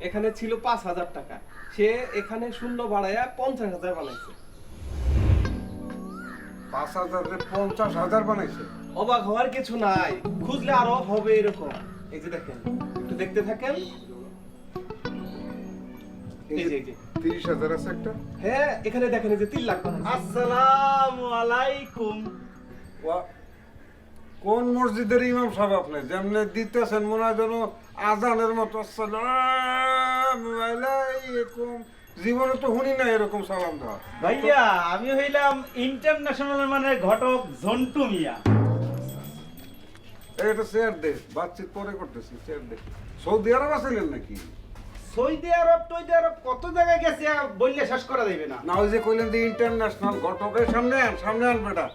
এখানে ছিল পাঁচ হাজার টাকা। সে এখানে শূন্য বাড়াইয়া পঞ্চাশ হাজার বানাইছে। পাঁচ হাজার পঞ্চাশ হাজার বানাইছে? অবাক হওয়ার কিছু নাই। খুঁজলে আরও হবে এরকম। এই যে দেখেন একটু দেখতে থাকেন। এই যে এই যে। তিরিশ হাজার আছে একটা। হ্যাঁ এখানে দেখেন এই যে তিন লাখ বানাইছে। আসসালামু আলাইকুম। ওয়া- কোন মসজিদের ইমাম সাহেব আপনি? যেমনি দিতেছেন মনে হয় যেন আজানের মতো জীবনে তো শুনি না এরকম সালাম দেওয়া ভাইয়া আমি হইলাম ইন্টারন্যাশনাল মানে ঘটক ঝন্টু মিয়া। এটা চেয়ার দে বাতচিত পরে করতেছি চেয়ার দে। সৌদি আরব আছিলেন নাকি? সৌদি আরব টৌদি আরব কত জায়গায় গেছে আর বললে শেষ করা যাবে না। না ওই যে কইলেন যে ইন্টারন্যাশনাল ঘটকের সামনে আন সামনে আন বেটা।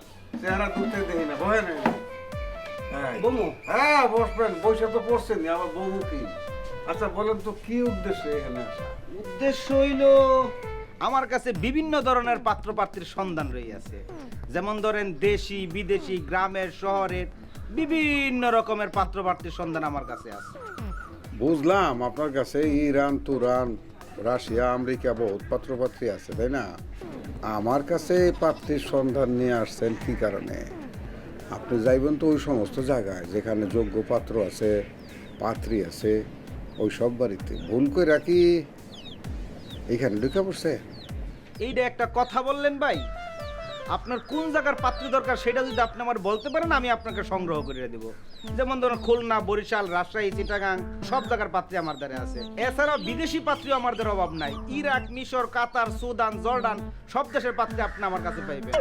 চেহারা দুধতে দেখি না বহে না হ্যাঁ বমু? হ্যাঁ বসবেন বসে তো পড়ছেন আবার বউ কি? আচ্ছা বলেন তো কি উদ্দেশ্যে এখানে আসা? উদ্দেশ্য হইল আমার কাছে বিভিন্ন ধরনের পাত্র পাত্রীর সন্ধান রইয়াছে। যেমন ধরেন দেশি বিদেশি গ্রামের শহরের বিভিন্ন রকমের পাত্র পাত্রীর সন্ধান আমার কাছে আছে। বুঝলাম আপনার কাছে ইরান তুরান রাশিয়া আমেরিকা বহুত পাত্রপাত্রী আছে তাই না? আমার কাছে পাত্রীর সন্ধান নিয়ে আসছেন কি কারণে? আপনি যাইবেন তো ওই সমস্ত জায়গায়, যেখানে যোগ্য পাত্র আছে, পাত্রী আছে, ওই সব বাড়িতে। ভুল করে রাখি এখানে ঢুকে পড়ছে? এইটা একটা কথা বললেন ভাই। আপনার কোন জায়গার পাত্রী দরকার সেটা যদি আপনি আমার বলতে পারেন, আমি আপনাকে সংগ্রহ করে দেব। যেমন ধরুন, খুলনা, বরিশাল, রাজশাহী, চিটাগাং, সব জায়গার পাত্রী আমার দ্বারা আছে। এছাড়াও বিদেশি পাত্রী আমার দ্বারা অভাব নাই। ইরাক, মিশর, কাতার, সুদান, জর্ডান, সব দেশের পাত্রী আপনি আমার কাছে পাইবেন।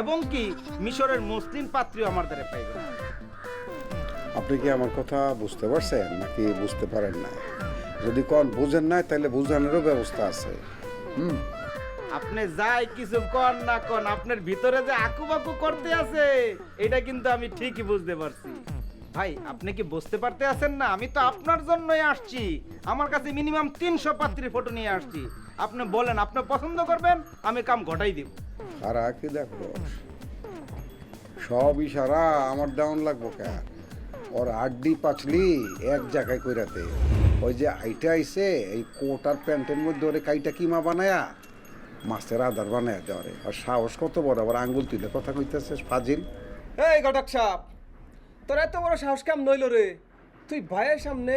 এবং কি, মিশরের মুসলিম পাত্রীও আমার দ্বারা পাইবেন। আপনি কি আমার কথা বুঝতে পারছেন, নাকি বুঝতে পারেন না যদি কোন বুঝেন না তাহলে বুঝানোরও ব্যবস্থা আছে। হুম? আপনি যাই কিছু কর না কোন, আপনার ভিতরে যে আকুবাকু করতে আছে, এটা কিন্তু আমি ঠিকই বুঝতে পারছি। ভাই, আপনি কি বুঝতে পারতে আছেন না? আমি তো আপনার জন্যই আসছি। আমার কাছে মিনিমাম তিনশো পাত্রীর ফটো নিয়ে আসছি। আপনি বলেন, আপনি পছন্দ করবেন, আমি কাম ঘটাই দিব। আর কি দেখো? সব ইশারা আমার ডাউন লাগবো কে? ওর আড্ডি পাচলি এক জায়গায় কইরাতে ওই যে আইটা আইছে, এই কোট আর প্যান্টের মধ্যে ওরে কাইটা কিমা বানায়া মাছের আদার বানায়া দেওয়ারে আর সাহস কত বড় আবার আঙ্গুল তুলে কথা কইতেছে ফাজিল? এই ঘটক সাপ তোর এত বড় সাহস কাম নইল রে? তুই ভাইয়ের সামনে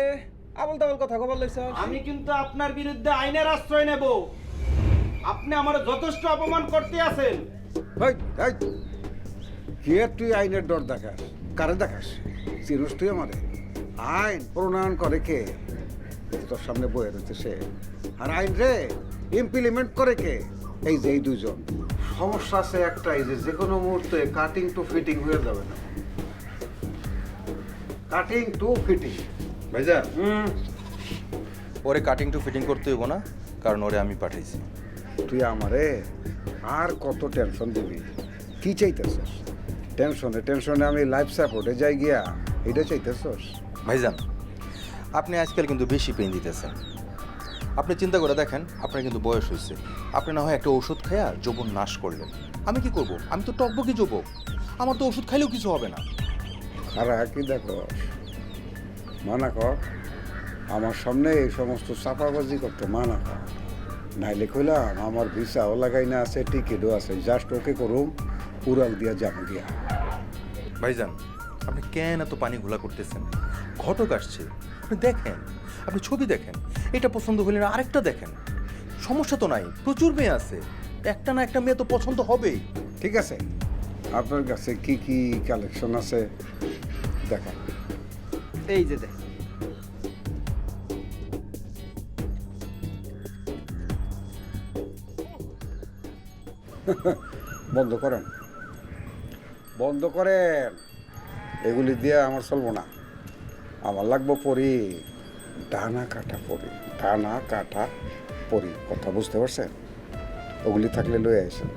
আবল তাবল কথা খবর লইছ আমি কিন্তু আপনার বিরুদ্ধে আইনের আশ্রয় নেব। আপনি আমার যথেষ্ট অপমান করতে আছেন। হেই, হেই। কে তুই আইনের ডর দেখাস? কারে দেখাস? চিরুস তুই আমারে। আইন প্রণয়ন করে কে? তোর সামনে বয়ে রয়েছে সে। আর আইন রে ইমপ্লিমেন্ট করে কে? এই যে এই দুজন সমস্যা আছে একটাই যে যে কোনো মুহূর্তে কাটিং টু ফিটিং হয়ে যাবে না। কাটিং টু ফিটিং ভাইজান। হুম। ওরে কাটিং টু ফিটিং করতে হইব না কারণ ওরে আমি পাঠাইছি। তুই আমারে আর কত টেনশন দিবি? কি চাইতেছস? টেনশনে টেনশনে আমি লাইফ সাপোর্টে যাই গিয়া এটা চাইতেছস? ভাইজান আপনি আজকাল কিন্তু বেশি পেন দিতেছেন। আপনি চিন্তা করে দেখেন আপনার কিন্তু বয়স হয়েছে। আপনি না হয় একটা ওষুধ খাইয়া যৌবন নাশ করলেন। আমি কি করব? আমি তো টকবকি যুবক? আমার তো ওষুধ খাইলেও কিছু হবে না। কি দেখো মানা কর আমার সামনে এই সমস্ত চাপাবাজি করতে মানা কর। নাইলে কইলাম আমার ভিসাও লাগাই না আছে টিকিটও আছে জাস্ট ওকে করুম উড়াল দিয়া যাব দিয়া ভাইজান আপনি কেন এত পানি ঘোলা করতেছেন? ঘটক আসছে। আপনি দেখেন আপনি ছবি দেখেন। এটা পছন্দ হলে না আরেকটা দেখেন। সমস্যা তো নাই প্রচুর মেয়ে আছে। একটা না একটা মেয়ে তো পছন্দ হবেই। ঠিক আছে আপনার কাছে কি কি কালেকশন আছে? দেখা এই যে দেখ বন্ধ করেন। বন্ধ করেন। এগুলি দিয়ে আমার চলবো না। আমার লাগবো পরি ডানা কাটা পরি। ডানা কাটা পরি কথা বুঝতে পারছেন? ওগুলি থাকলে লয়ে আসেন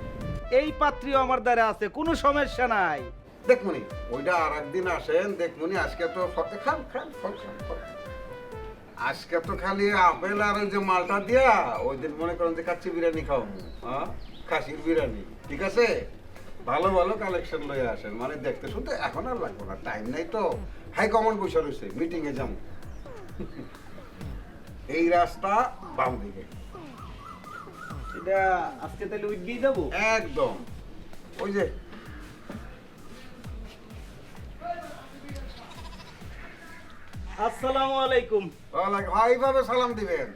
এই পাত্রীও আমার দ্বারা আছে কোনো সমস্যা নাই। দেখমনি ওইটা আর একদিন আসেন দেখমনি আজকে তো ফতে খান খান ফল খান আজকে তো খালি আপেল আর ওই যে মালটা দিয়া ওই দিন মনে করেন যে কাচ্চি বিরিয়ানি খাও হ্যাঁ? খাসির বিরিয়ানি ঠিক আছে? ভালো ভালো কালেকশন লয়ে আসেন মানে দেখতে শুনতে এখন আর লাগবে না টাইম নাই তো। হাই কমন বসে রয়েছে মিটিংয়ে যাব। এই রাস্তা বাম দিকে। এটা আজকে তাহলে দিয়ে যাব একদম। ওই যে। আসসালামু আলাইকুম। ওয়ালাইকুম- এইভাবে সালাম দিবেন?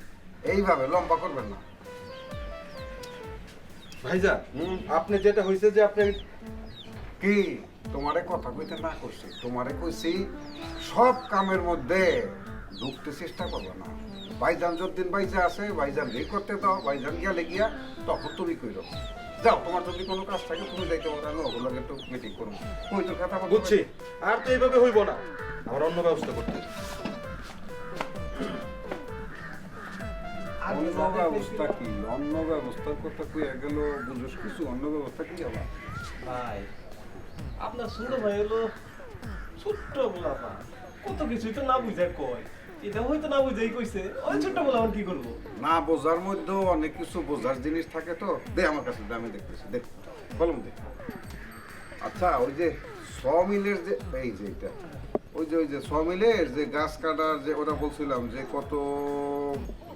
এইভাবে লম্বা করবেন না। ভাইজান হুম। আপনি যেটা হয়েছে যে আপনি কি? তোমারে কথা কইতে না করছি তোমারে কইছি সব কামের মধ্যে ঢুকতে চেষ্টা করব না। ভাইজান যতদিন বাইজা আছে ভাইজান রে করতে দাও ভাইজান গেলে গিয়া তখন তুমি কইরো। যাও তোমার যদি কোনো কাজ থাকে তুমি যাইতে পারো আমি ওগুলোকে একটু মিটিং করব। ওই তো কথা বুঝছি। আর তো এইভাবে হইব না। আমার অন্য ব্যবস্থা করতে। অন্য ব্যবস্থা কি? অন্য ব্যবস্থার কথা কইয়া গেল বুঝোস কিছু? অন্য ব্যবস্থা কি আবার? ভাই আপনার ছোট ভাই হলো ছোট্ট বলাপা। কত কিছুই তো না বুঝে কয়। এটা হয়তো না বুঝেই কইছে। ওই ছোট্ট বলা কি করব? না বোঝার মধ্যে অনেক কিছু বোঝার জিনিস থাকে তো। দে আমার কাছে দে, আমি দেখতেছি দেখ কলম দে। আচ্ছা ওই যে ছ মিলের যে এই যে এটা ওই যে ওই যে ছ মিলের যে গাছ কাটার যে ওটা বলছিলাম যে কত